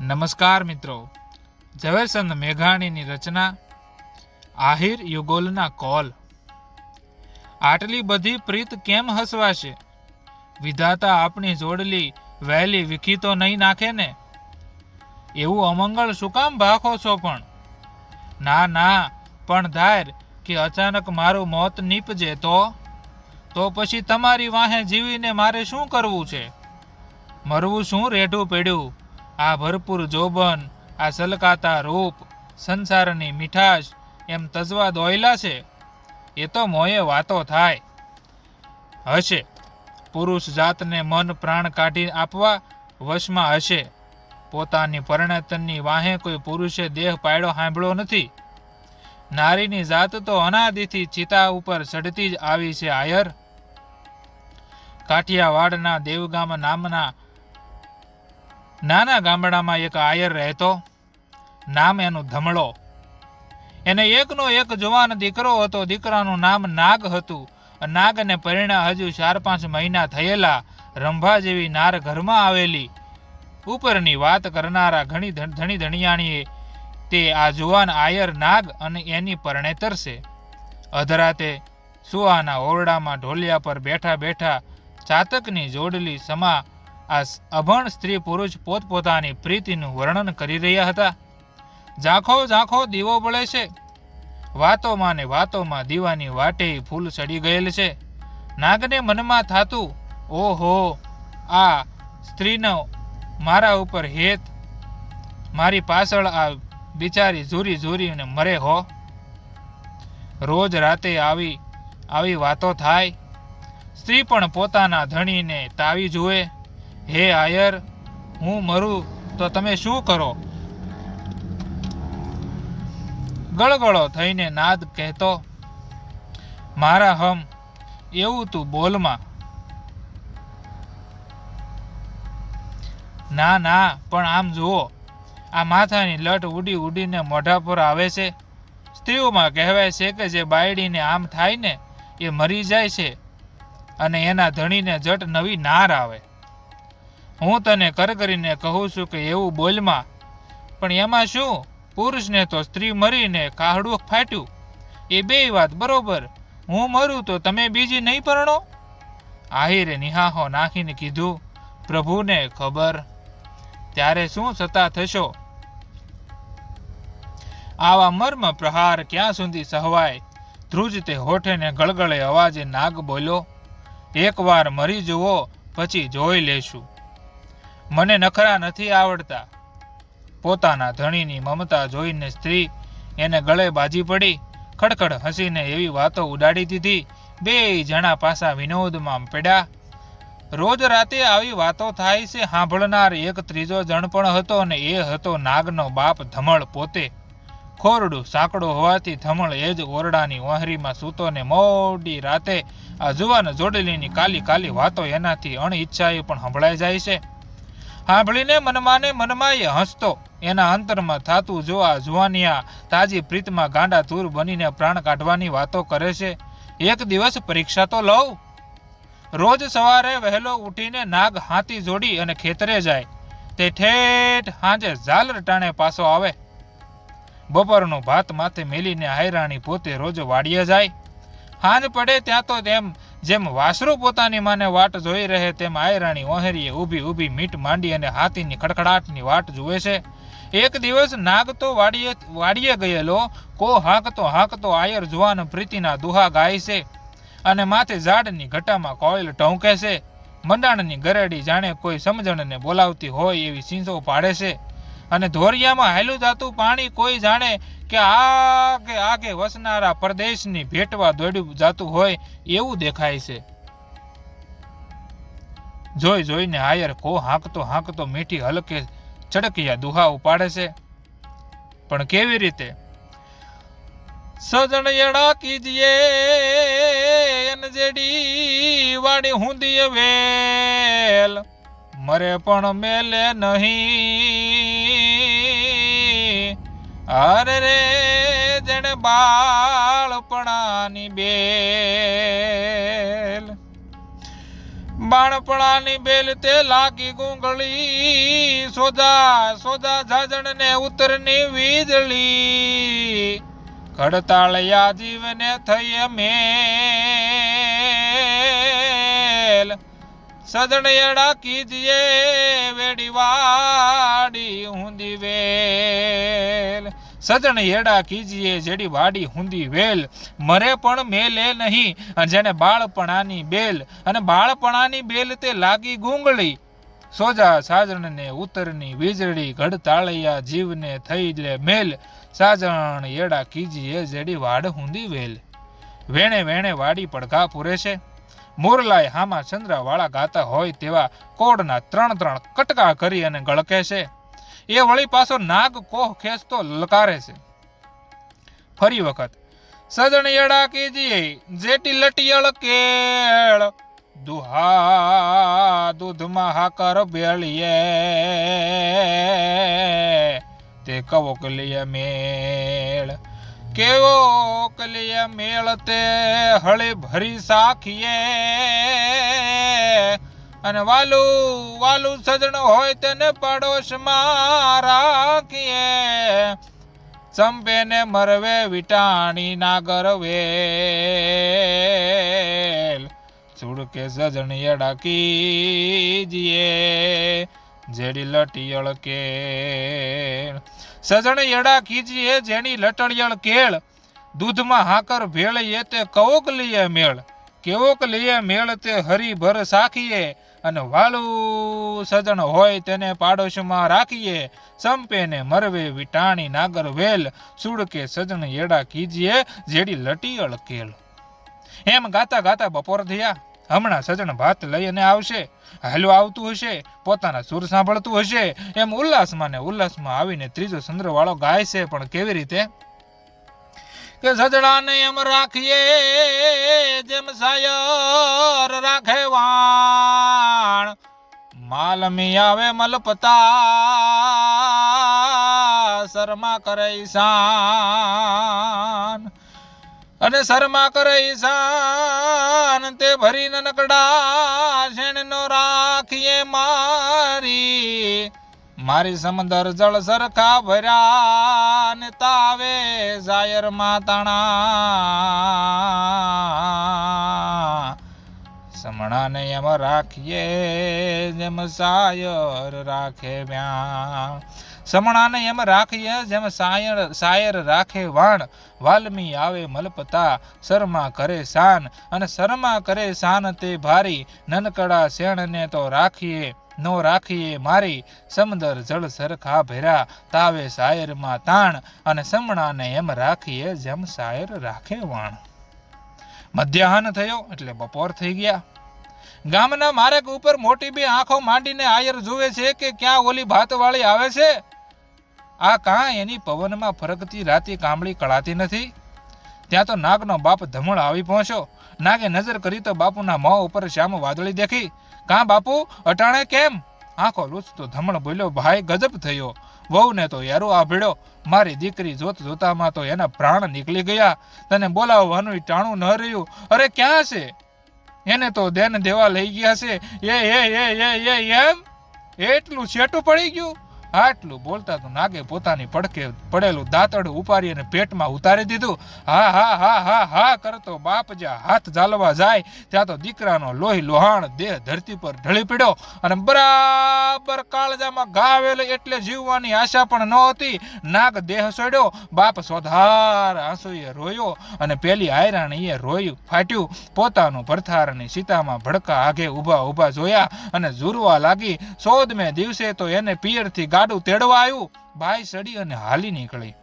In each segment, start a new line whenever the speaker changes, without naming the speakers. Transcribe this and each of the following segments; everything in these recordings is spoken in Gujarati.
નમસ્કાર મિત્રો. ઝવેરચંદ મેઘાણીની રચના, આહિર યુગોલના કોલ. આટલી બધી પ્રીત કેમ હસવાશે? વિધાતા આપણી જોડલી વહેલી વિખી તો નહીં નાખે ને? એવું અમંગળ શું કામ ભાખો છો પણ? ના ના, પણ ધાર કે અચાનક મારું મોત નીપજે તો? તો પછી તમારી વાહે જીવીને મારે શું કરવું છે? મરવું શું રેઢું પડ્યું આ ભરપૂર જોબન, આ સલકાતા રૂપ, સંસારની મીઠાશ, એમ તજવા દોયલા છે? એ તો મોયે વાતો થાય. હશે. પુરુષ જાતને મન પ્રાણ કાઢી આપવા વશમાં હશે. પોતાની પરણતનની વાહે કોઈ પુરુષે દેહ પાડ્યો સાંભળ્યો નથી. નારીની જાત તો અનાદિથી ચિતા ઉપર ચડતી જ આવી છે આયર. કાઠિયાવાડના દેવગામ નામના નાના ગામડામાં એક આયર રહેતો. નામ એનું ધમળો. એને એકનો એક જવાન દીકરો હતો. દીકરાનું નામ નાગ હતું. નાગને પરિણા હજુ ચાર પાંચ મહિના થયેલા રંભા જેવી નાર ઘરમાં આવેલી. ઉપરની વાત કરનારા ઘણી ધણી ધણિયાણીએ તે આ જુવાન આયર નાગ અને એની પરણે તરશે અધરાતે સુવાના ઓરડામાં ઢોલિયા પર બેઠા બેઠા ચાતકની જોડલી સમા આ અભણ સ્ત્રી પુરુષ પોતપોતાની પ્રીતિનું વર્ણન કરી રહ્યા હતા. ઝાંખો ઝાંખો દીવો બળે છે. વાતોમાં ને વાતોમાં દીવાની વાટે ફૂલ ચડી ગયેલ છે. નાગને મનમાં થાતું, ઓહો, આ સ્ત્રીનો મારા ઉપર હેત. મારી પાછળ આ બિચારી ઝૂરી ઝૂરીને મરે હો. રોજ રાતે આવી આવી વાતો થાય. સ્ત્રી પણ પોતાના ધણીને તાવી જુએ. હે આયર, હું મરું, તો તમે શું કરો? ગળગળો થઈને નાદ કહેતો, મારા હમ, એવું તું બોલમાં ના ના, પણ આમ જુઓ, આ માથાની લટ ઉડી ઉડીને મોઢા પર આવે છે. સ્ત્રીઓમાં કહેવાય છે કે જે બાયડીને આમ થાય ને, એ મરી જાય છે અને એના ધણીને જટ નવી નાર આવે. હું તને કર કરીને કહું છું કે એવું બોલમાં. પણ એમાં શું? પુરુષને તો સ્ત્રી મરીને કાહડું ફાટ્યું. એ બે વાત બરોબર. હું મરું તો તમે બીજી નહીં પરણો? આહિરે નિહાહો નાખીને કીધું, પ્રભુને ખબર. ત્યારે શું સતા થશો? આવા મર્મ પ્રહાર ક્યાં સુધી સહવાય? ધ્રુજતે હોઠેને ગળગળે અવાજે નાગ બોલ્યો, એકવાર મરી જુઓ, પછી જોઈ લેશું. મને નખરા નથી આવડતા. પોતાના ધણીની મમતા જોઈને સ્ત્રી એને ગળે બાજી પડી, ખડખડ હસીને એવી વાતો ઉડાડી દીધી. બે જણા પાસા વિનોદમાં પડ્યા. રોજ રાતે આવી વાતો થાય છે સાંભળનાર એક ત્રીજો જણ પણ હતો અને એ હતો નાગનો બાપ ધમળ પોતે. ખોરડું સાંકડું હોવાથી ધમળ એ જ ઓરડાની ઓહરીમાં સૂતો ને મોડી રાતે આ જુવાન જોડલીની કાલી કાલી વાતો એનાથી અણઈચ્છાએ પણ સંભળાઈ જાય છે. સાંભળીને મનમાને મનમાં એ હસતો. એના અંતરમાં થાતું જોવા જુવાનિયા તાજી પ્રીતમાં ગાંડા તૂર બનીને પ્રાણ કાઢવાની વાતો કરે છે. એક દિવસ પરીક્ષા તો લઉં. રોજ સવારે વહેલો ઉઠીને નાગ હાથી જોડી અને ખેતરે જાય. તે ઠેઠ હાંજે ઝાલર ટાણે પાછો આવે. બપોરનું ભાત માથે મેલીને હાયરાણી પોતે રોજ વાડીએ જાય. હાંજ પડે ત્યાં તો તેમ, જેમ વાસરું પોતાની માને વાટ જોઈ રહે તેમ આયરાણી ઓહેરીએ ઊભી ઊભી મીટ માંડી અને હાથીની ખડખડાટની વાટ જુએ છે. એક દિવસ નાગ તો વાડીએ વાડીએ ગયેલો, કો હાંકતો હાંકતો આયર જુવાન પ્રીતિના દુહા ગાય છે અને માથે ઝાડની ઘટામાં કોયલ ઢોંકે છે. મંડાણની ગરેડી જાણે કોઈ સમજણને બોલાવતી હોય એવી સિંસો પાડે છે. અને ધોરિયામાં હાલ્યું જાતું પાણી કોઈ જાણે કે આગે આગે વસનારા પરદેશની ભેટવા દોડ્યું જાતું હોય એવું દેખાય છે. જોઈ જોઈને હાયર કો હાંકતો હાંકતો મીઠી હલકે ચડકિયા દુહા ઉપાડે છે. પણ કેવી રીતે? સજણ યડા કીજીએ જેડી વાડી હુંદીએ વેલ. મરે પણ મેલે નહીં. અરે રે, જણે બાળપણાની બેલ. બાળપણાની બેલ તે લાગી ગુંગળી સોદા સોદા જાજણ ને ઉતરની વીજળી. ખડતાળિયા જીવને થઈ મેલ. સદણ એડા કીજીએ વાડી સજણ એડા કીજીએ જેડી વાડી હુંદી વેલ. મરે પણ મેલે નહીં અને જેને બાળપણાની બેલ. અને બાળપણાની બેલ તે લાગી ગુંગળી. સોજા સાજણને ઉતરની વીજળી ઘડતાળિયા જીવને થઈ લે મેલ. સાજણ એડા કીજીએ જેડી વાડ હુંદી વેલ. વેણે વેણે વાડી પડઘા પૂરે છે. મોરલાય હામાં ચંદ્રા વાળા ગાતા હોય તેવા કોડના ત્રણ ત્રણ કટકા કરી અને ગળકે છે. એ વળી પાછો નાગ કોહ ખેંચતો લલકારે છે. ફરી વખત, સજણ એડા કીજીએ જેટી લટિયળ કેળ દુહા દૂધમાં હાકર બેળીએ. તે કવો કલિય મેળ, કેવો કલિય મેળ, તે હળી ભરી સાખીએ. અને વાલું વાલું સજણો હોય તેને પડોશમાં રાખીએ. સંપે ને મરવે વિટાણી ના વેલ સુડકે સજણ યડાકી જીએ જેડી લટિયળ કેળ સજણ યડા કીજીએ જેની લટળિયળ કેળ દૂધમાં હાકર ભેળીએ તે કવોક લઈએ મેળ. કેવોક લઈએ મેળ તે હરિભર સાખીએ. અને વાલું સજણ હોય તેને પાડોશમાં રાખીએ. સંપે ને મરવે વિટાણી નાગર વેલ, સુડકે સજણ એડા કીજીએ જેડી લટી અળકેલ એમ ગાતા ગાતા બપોર થયા. હમણાં સજણ ભાત લઈને આવશે. હાલો આવતું હશે, પોતાના સુર સાંભળતું હશે. એમ ઉલ્લાસમાં ને ઉલ્લાસમાં આવીને ત્રીજો ચંદ્ર વાળો ગાય છે પણ કેવી રીતે? કે સજડાને એમ રાખીએ, જેમ સાયર રાખે વાણ માલમી આવે મલપતા, શર્મા કરે ઈશાન. અને શર્મા કરે ઈશાન, તે ભરી નનકડા શેણનો રાખીએ મારી. મારી સમંદર જળ સરખા ભર્યા ને તાવે જાયર માતાણા સમણાને એમ રાખીએ, જેમ સાયર રાખે વ્યાણ. સમણાને એમ રાખીએ, જેમ સાયર સાયર રાખે વાણ. વાલ્મી આવે મલપતા, શર્મા કરે શાન. અને શર્મા કરે શાન તે ભારી. નનકડા શેણને તો રાખીએ, નો રાખીએ મારી. સમંદર જળ સરખા ભેરા, તાવે સાયરમાં તાણ. અને સમણાને એમ રાખીએ, જેમ સાયર રાખે વાણ. મધ્યાહન થયો, એટલે બપોર થઈ ગયા. ગામના માર્ગ ઉપર મોટી બે આંખો માંડીને આયર જુએ છે કે ક્યાં ઓલી ભાતવાળી આવે છે? આ કાં એની પવનમાં ફરકતી રાતી કામળી કળાતી નથી. ત્યાં તો નાગનો બાપ ધમણ આવી પહોંચ્યો. નાગે નજર કરી તો બાપુના મોં ઉપર શ્યામ વાદળી દેખી. કાં બાપુ, અટાણે કેમ? આંખો લૂછતો ધમણ બોલ્યો, ભાઈ, ગજબ થયો. વહુને તો યારો આભળ્યો મારી દીકરી જોત જોતામાં તો એના પ્રાણ નીકળી ગયા. તને બોલાવવાનું ટાણું ન રહ્યું. અરે, ક્યાં છે? એને તો દેન દેવા લઈ ગયા છે. એ એ એ એ એ, એમ? એટલું છેટું પડી ગયું? આટલું બોલતા તો નાગે પોતાની પડકે પડેલું દાંતડ ઉપાડી અને પેટમાં ઉતારી દીધું. હા હા હા હા હા, કરતો બાપ જ્યાં હાથ ઝાલવા જાય, ત્યાં તો દીકરાનો લોહી, લોહાણ, દેહ, ધરતી પર ઢળી પડ્યો. અને બરાબર કાળજામાં ગાવેલ એટલે જીવવાની આશા પણ નહોતી. નાગ દેહ સોડ્યો, બાપ સોધાર આંસુએ રોયો અને પેલી આયરાણીએ રોયું ફાટ્યું. પોતાનું ભરથારની સીતામાં ભડકા આગે ઊભા ઊભા જોયા અને ઝૂરવા લાગી. સોદમે દિવસે તો એને પિયરથી ગાડું તેડવા આવ્યું બાઈ સડી અને હાલી નીકળી.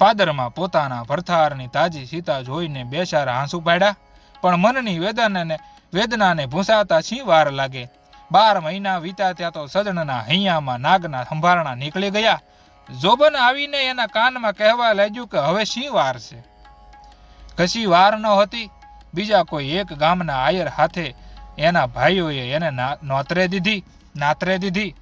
પાદરમાં પોતાના ભરથારની તાજી સીતા જોઈને બેસારા આંસુ પાડ્યા, પણ મનની વેદનાને વેદનાને ભૂંસાતા શી વાર લાગે? બાર મહિના વીતા ત્યાં તો સજણના હૈયામાં નાગના સંભારણા નીકળી ગયા. જોબન આવીને એના કાનમાં કહેવા લાગ્યું કે હવે શી વાર છે? કશી વાર ન હતી. બીજા કોઈ એક ગામના આયર હાથે એના ભાઈઓએ એને નોતરે દીધી, નાતરે દીધી.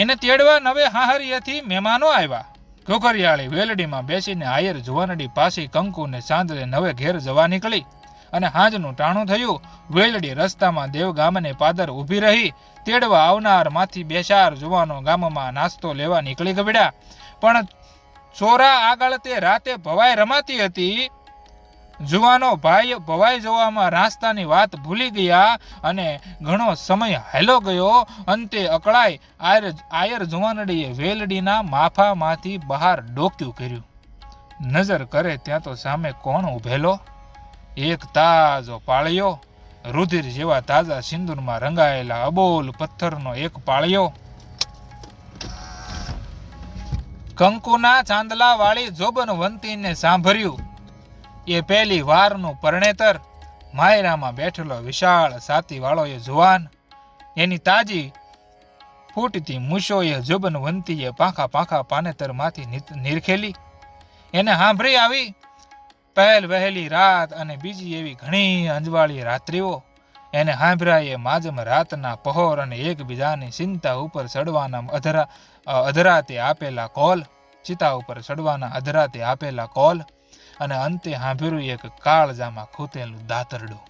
એને તેડવા નવે હાહરિયાથી મહેમાનો આવ્યા. ઘોઘરિયાળી વેલડીમાં બેસીને આયર જુવાનડી પાસી કંકુને ને નવે ઘેર જવા નીકળી અને હાંજનું ટાણું થયું. વેલડી રસ્તામાં દેવ ગામને પાદર ઊભી રહી. તેડવા આવનારમાંથી બેસાર જુવાનો ગામમાં નાસ્તો લેવા નીકળી ગબડ્યા પણ ચોરા આગળ તે રાતે ભવાઈ રમાતી હતી. જુવાનો ભાઈ, ભવાઈ જોવામાં રાસ્તાની વાત ભૂલી ગયા અને ઘણો સમય હેલો ગયો. અંતે અકળાય આયર આયર જુવાનડીએ વેલડીના માફામાંથી બહાર ડોક્યું કર્યું. નજર કરે ત્યાં તો સામે કોણ ઉભેલો? એક તાજો પાળ્યો, રુધિર જેવા તાજા સિંદૂરમાં રંગાયેલા અબોલ પથ્થરનો એક પાળ્યો. કંકુના ચાંદલાવાળી જોબન જોબનવંતીને સાંભળ્યું. એ પહેલી વારનું પરણેતર માયરામાં બેઠેલો વિશાળ સાતીવાળો એ જુવાન. એની તાજી ફૂટતી મૂછોએ જુબનવંતીએ પાંખા પાંખા પાનેતરમાંથી નિરખેલી. એને સાંભળી આવી પહેલ વહેલી રાત અને બીજી એવી ઘણી અંજવાળી રાત્રિઓ. એને હાંભરાએ માજમ રાતના પહોર અને એકબીજાની ચિંતા ઉપર ચડવાના અધરા, અધરાતે આપેલા કોલ, ચિતા ઉપર ચડવાના અધરાતે આપેલા કોલ. અને અંતે હાંભેરું એક કાળજામાં ખૂતેલું દાતરડું.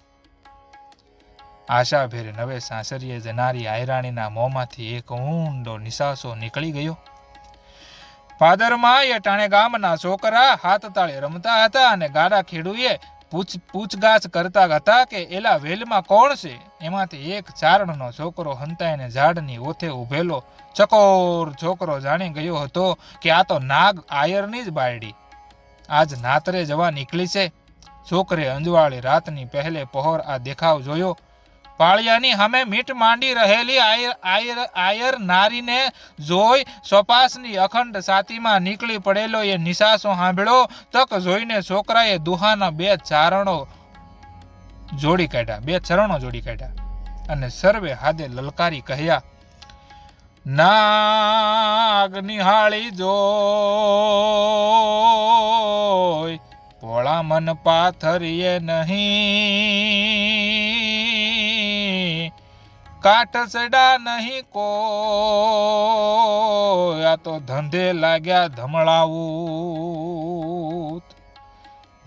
આશાભેર નવે સાસરીએ જનારી આયરાણીના મોંમાંથી એક ઊંડો નિશાસો નીકળી ગયો. પાદરમાં એ ટાણે ગામના છોકરા હાથ તાળે રમતા હતા અને ગાડા ખેડૂએ પૂછ, પૂછગાછ કરતા હતા કે એલા વેલમાં કોણ છે? એમાંથી એક ચારણનો છોકરો હંતાઈને ઝાડની ઓથે ઊભેલો ચકોર છોકરો જાણી ગયો હતો કે આ તો નાગ આયરની જ બાયડી. આજ નાતરે જવા નીકળી છે. છોકરે અંજવાળી રાતની પહેલે પહોર આ દેખાવ જોયો. પાળિયાની હામે મીટ માંડી રહેલી આયર આયર આયર નારીને જોઈ સોપાસની અખંડ સાતીમાં નીકળી પડેલો એ નિશાસો સાંભળ્યો. તક જોઈને છોકરાએ દુહાના બે ચારણો જોડી કાઢ્યા. બે ચરણો જોડી કાઢ્યા. અને સર્વે હાદે લલકારી કહ્યા નાગ નિહાળી જો ભોળા મન પાથરીએ નહીં. કાઠ સડા નહીં કો આ તો ધંધે લાગ્યા ધમળાવું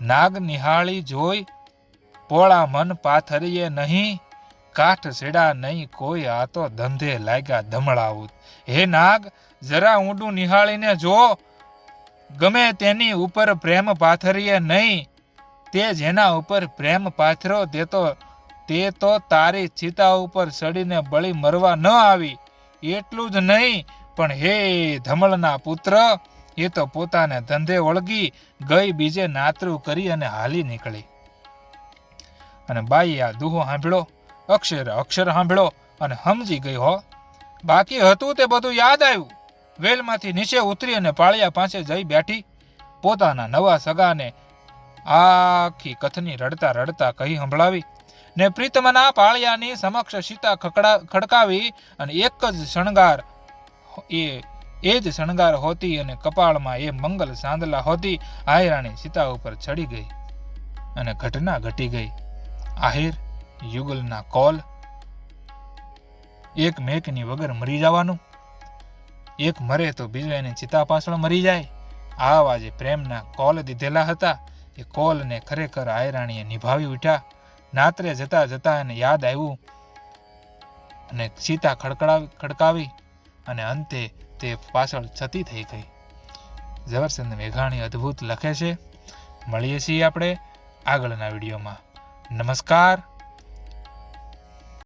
નાગ નિહાળી જોઈ. પોળા મન પાથરીએ નહીં. કાઠ સેડા નહીં કોઈ, આ તો ધંધે લાગ્યા ધમળાવું હે નાગ, જરા ઊંડું નિહાળીને જો. ગમે તેની ઉપર પ્રેમ પાથરીએ નહીં, તે જેના ઉપર પ્રેમ પાથરો, તે તો તે તો તારી ચિતા ઉપર સડીને બળી મરવા ન આવી. એટલું જ નહીં, પણ હે ધમળના પુત્ર, એ તો પોતાને ધંધે વળગી ગઈ બીજે નાતરું કરી અને હાલી નીકળી. અને બાઈ આ દુહો સાંભળ્યો. અક્ષર અક્ષર સાંભળો અને સમજી ગઈ હો. બાકી હતું તે બધું યાદ આવ્યું. વેલમાંથી નીચે ઉતરી અને પાળિયા પાસે જઈ બેઠી. પોતાના નવા સગાને આખી કથની રડતા રડતા કહી સંભળાવી ને પ્રીતમના પાળિયાની સમક્ષ સીતા ખકડા ખડકાવી અને એક જ શણગાર એ એ જ શણગાર હોતી અને કપાળમાં એ મંગલ સાંદલા હોતી આયરાણી સીતા ઉપર ચડી ગઈ અને ઘટના ઘટી ગઈ. આહિર યુગલના કોલ. એક મેકની વગર મરી જવાનું. એક મરે તો બીજો એની ચિતા પાછળ મરી જાય. આવા જે પ્રેમના કોલ દીધેલા હતા. એ કોલને ખરેખર આયરાણીએ નિભાવી ઉઠ્યા. નાત્રે જતા જતા એને યાદ આવ્યું અને સીતા ખડકડાવી, ખડકાવી અને અંતે તે પાછળ છતી થઈ ગઈ. ઝવરચંદ મેઘાણી અદ્ભુત લખે છે. મળીએ છીએ આપણે આગળના વિડીયોમાં. નમસ્કાર.